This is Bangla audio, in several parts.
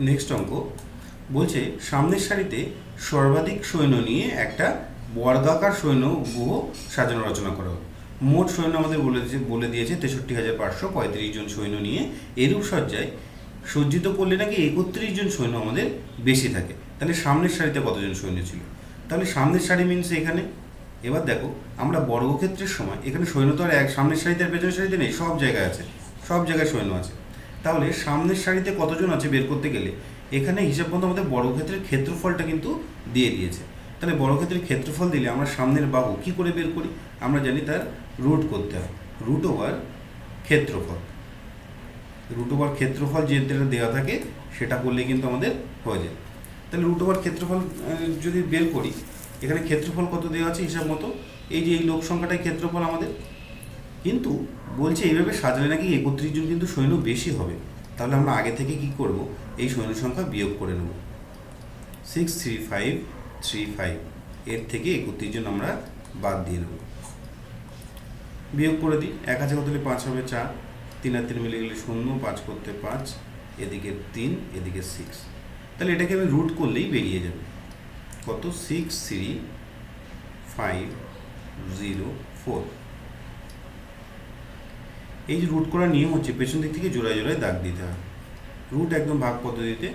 নেক্সট অঙ্ক বলছে, সামনের সারিতে সর্বাধিক সৈন্য নিয়ে একটা বর্গাকার সৈন্য গুহ সাজানো রচনা করো। মোট সৈন্য আমাদের বলে বলে দিয়েছে তেষট্টি হাজার পাঁচশো পঁয়ত্রিশ জন সৈন্য নিয়ে। এরূপ সজ্জায় সজ্জিত করলে নাকি একত্রিশ জন সৈন্য আমাদের বেশি থাকে। তাহলে সামনের সারিতে কতজন সৈন্য ছিল? তাহলে সামনের সারি মিনস এখানে। এবার দেখো, আমরা বর্গক্ষেত্রের সময়, এখানে সৈন্য তো আর এক, সামনের সারিতে আর পেছনের সারিতে নেই, সব জায়গায় আছে, সব জায়গায় সৈন্য আছে। তাহলে সামনের সারিতে কতজন আছে বের করতে গেলে? এখানে হিসাব মতো আমাদের বর্গক্ষেত্রের ক্ষেত্রফলটা কিন্তু দিয়ে দিয়েছে। তাহলে বর্গক্ষেত্রের ক্ষেত্রফল দিলে আমরা সামনের বাহু কি করে বের করি? আমরা জানি তার রুট করতে হয়। রুট ওভার ক্ষেত্রফল। রুট ওভার ক্ষেত্রফল যেটা দেওয়া থাকে, সেটা করলে কিন্তু আমাদের হয়ে যায়। তাহলে রুট ওভার ক্ষেত্রফল যদি বের করি, এখানে ক্ষেত্রফল কত দেওয়া আছে হিসাব মতো? এই যে এই লোক সংখ্যাটাই ক্ষেত্রফল আমাদের। কিন্তু বলছে এইভাবে সাজালে নাকি একত্রিশ জন কিন্তু সৈন্য বেশি হবে। তাহলে আমরা আগে থেকে কি করব? এই সৈন্য সংখ্যা বিয়োগ করে নেব। Six three five three five এর থেকে একত্রিশ জন আমরা বাদ দিয়ে নেব। বিয়োগ করে দিই। এক হাজার কত পাঁচ হবে? চার। তিন আর তিন মিলে গেলে শূন্য, পাঁচ করতে পাঁচ। এদিকে তিন, এদিকে সিক্স তাহলে এটাকে আমি রুট করলেই বেরিয়ে যাবে। কত? Six three five zero four এই যে রুট করার নিয়ম হচ্ছে পেছন দিক থেকে জোড়ায় জোড়ায় দাগ দিতে হয়। রুট একদম ভাগ পদ্ধতিতে,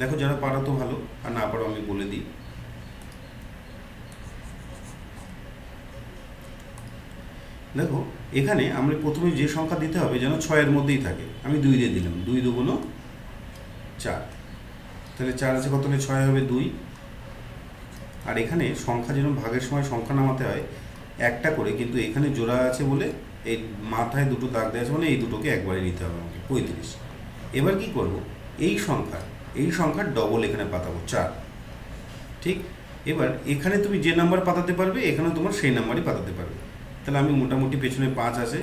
দেখো যারা পারো তো ভালো, আর না পারো আমি বলে দিই। দেখো, এখানে আমরা প্রথমে যে সংখ্যা দিতে হবে যেন ছয়ের মধ্যেই থাকে। আমি দুই দিয়ে দিলাম, দুই দুগুলো চার। তাহলে চার আছে কত ছয় হবে দুই? আর এখানে সংখ্যা যেন ভাগের সময় সংখ্যা নামাতে হয়, একটা করে, কিন্তু এখানে জোড়া আছে বলে এই মাথায় দুটো দাগ দেওয়া মানে এই দুটোকে একবারে নিতে হবে আমাকে, পঁয়ত্রিশ। এবার কি করব? এই সংখ্যা, এই সংখ্যার ডবল এখানে পাতাবো চার। ঠিক? এবার এখানে তুমি যে নাম্বার পাতাতে পারবে এখানে তোমার সেই নাম্বারই পাতাতে পারবে। তাহলে আমি মোটামুটি পেছনে পাঁচ আছে,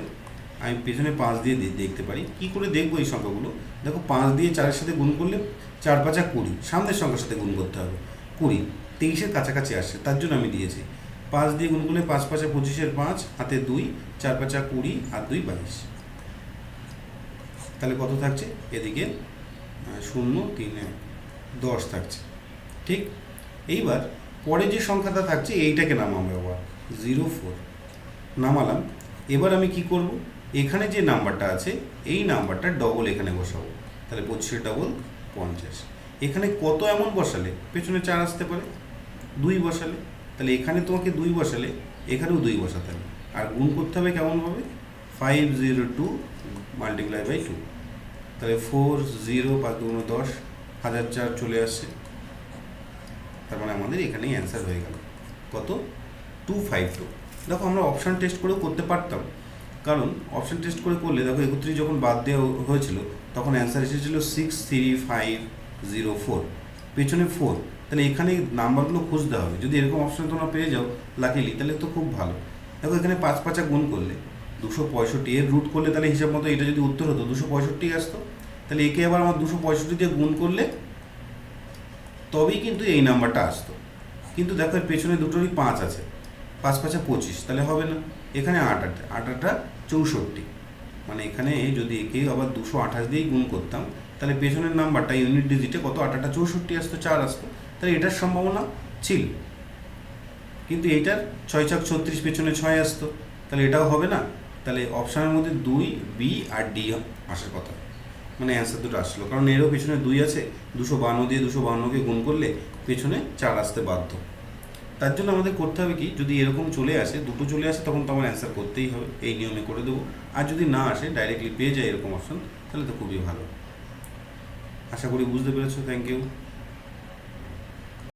আমি পেছনে পাঁচ দিয়ে দেখতে পারি। কি করে দেখব এই সংখ্যাগুলো? দেখো পাঁচ দিয়ে চারের সাথে গুণ করলে চার পাঁচা কুড়ি, সামনের সংখ্যার সাথে গুণ করতে হবে। কুড়ি, তেইশের কাছাকাছি আসছে, তার জন্য আমি দিয়েছি। পাঁচ দিয়ে গুণ করলে পাঁচ পাঁচা পঁচিশের পাঁচ, হাতে দুই, চার পাঁচা কুড়ি আর দুই, বাইশ। তাহলে কত থাকছে? এদিকে শূন্য, তিন দশ থাকছে। ঠিক? এইবার পরে যে সংখ্যাটা থাকছে, এইটাকে নামাবো আবার জিরো, ফোর। নামালাম। এবার আমি কি করব? এখানে যে নাম্বারটা আছে, এই নাম্বারটা ডবল এখানে বসাবো। তাহলে পঁচিশের ডবল পঞ্চাশ। এখানে কত এমন বসালে? পেছনে চার আসতে পারে। দুই বসালে। তাহলে এখানে তোমাকে দুই বসালে, এখানেও দুই বসাতে হবে। আর গুণ করতে হবে কেমনভাবে? Five zero two multiply by two তাহলে ফোর জিরো পাঁচ দুগুণ দশ, হাজার চার চলে আসছে তার মানে আমাদের এখানেই অ্যান্সার হয়ে গেল। কত? টু ফাইভ টু দেখো আমরা অপশান টেস্ট করেও করতে পারতাম। কারণ অপশান টেস্ট করে করলে, দেখো একত্রিশ যখন বাদ দেওয়া হয়েছিল, তখন অ্যান্সার এসেছিল six three five zero four পেছনে ফোর তাহলে এখানে নাম্বারগুলো খুঁজতে হবে। যদি এরকম অপশান তোমরা পেয়ে যাও লাকিলি তাহলে তো খুব ভালো। দেখো, এখানে পাঁচ পাঁচা গুণ করলে। দুশো পঁয়ষট্টি এর রুট করলে তাহলে হিসাব মতো এটা যদি উত্তর হতো, দুশো পঁয়ষট্টি আসতো। তাহলে একে আবার আমার দুশো পঁয়ষট্টি দিয়ে গুণ করলে, তবেই কিন্তু এই নাম্বারটা আসতো। কিন্তু দেখো, এর পেছনে দুটোরই পাঁচ আছে। পাঁচ পাঁচা পঁচিশ, তাহলে হবে না। এখানে আট আট আট আটটা চৌষট্টি। মানে এখানে যদি একে আবার দুশো আঠাশ দিয়েই গুণ করতাম, তাহলে পেছনের নাম্বারটা ইউনিট ডিজিটে কত? আট আটটা চৌষট্টি আসতো, চার আসতো। তাহলে এটার সম্ভাবনা ছিল। কিন্তু এইটার ছয় চাক ছত্রিশ, পেছনে ছয় আসতো। তাহলে এটাও হবে না? তাহলে অপশানের মধ্যে দুই, বি আর ডি আসার কথা। মানে অ্যান্সার দুটো আসলো। কারণ এরও পেছনে দুই আছে। দুশো বান্ন দিয়ে দুশো বান্নকে গুণ করলে পেছনে চার আসতে বাধ্য। তার জন্য আমাদের করতে হবে কি? যদি এরকম চলে আসে, দুটো চলে আসে, তখন তো আমার অ্যান্সার করতেই হবে। এই নিয়মে করে দেবো। আর যদি না আসে ডাইরেক্টলি পেয়ে যায় এরকম অপশন তাহলে তো খুবই ভালো। আশা করি বুঝতে পেরেছ। Thank you